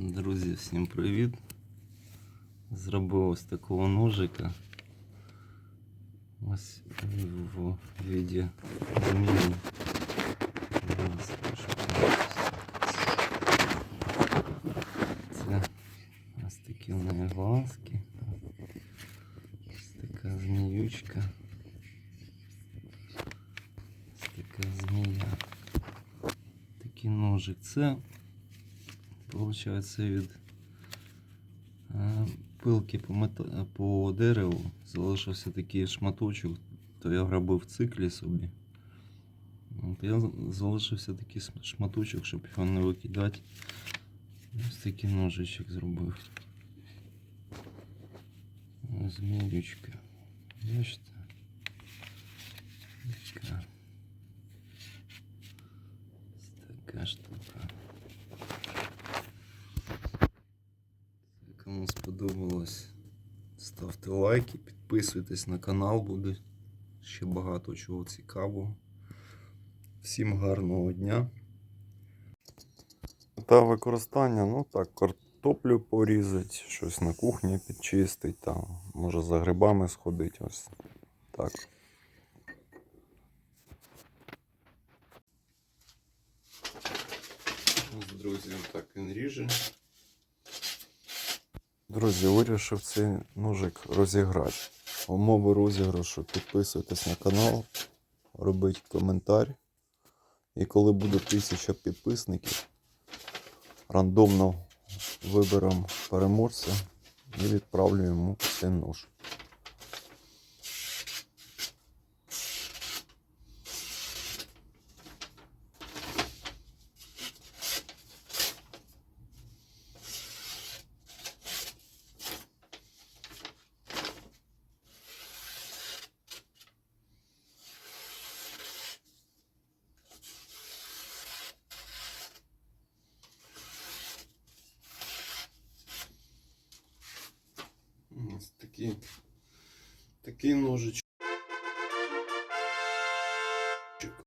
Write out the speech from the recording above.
Друзі, всім привіт! Зробив ось такого ножика. Ось в віді зміни. Зараз прошу подивитися. Це ось такі в неї глазки. Ось така зміючка. Ось така змія. Такий ножик. Це Получається від е, пилки по, мета... по дереву залишився такий шматочок, то я грабив в циклі собі. От я з- залишився такий см- шматочок, щоб його не викидати. Ось такий ножичок зробив. Ось Зміючка. Бачите? Така. Ось така штука. Кому сподобалось, ставте лайки, підписуйтесь на канал, буде ще багато чого цікавого. Всім гарного дня. Та використання, ну так, картоплю порізати, щось на кухні підчистить, там, може за грибами сходить, ось так. Ось, друзі, так він ріже. Друзі, вирішив цей ножик розіграти. Умови розіграшу підписуйтесь на канал, робіть коментар. І коли буде тисяча підписників, рандомно виберемо переможця і відправлю йому цей нож. Ось такий, такий ножичок.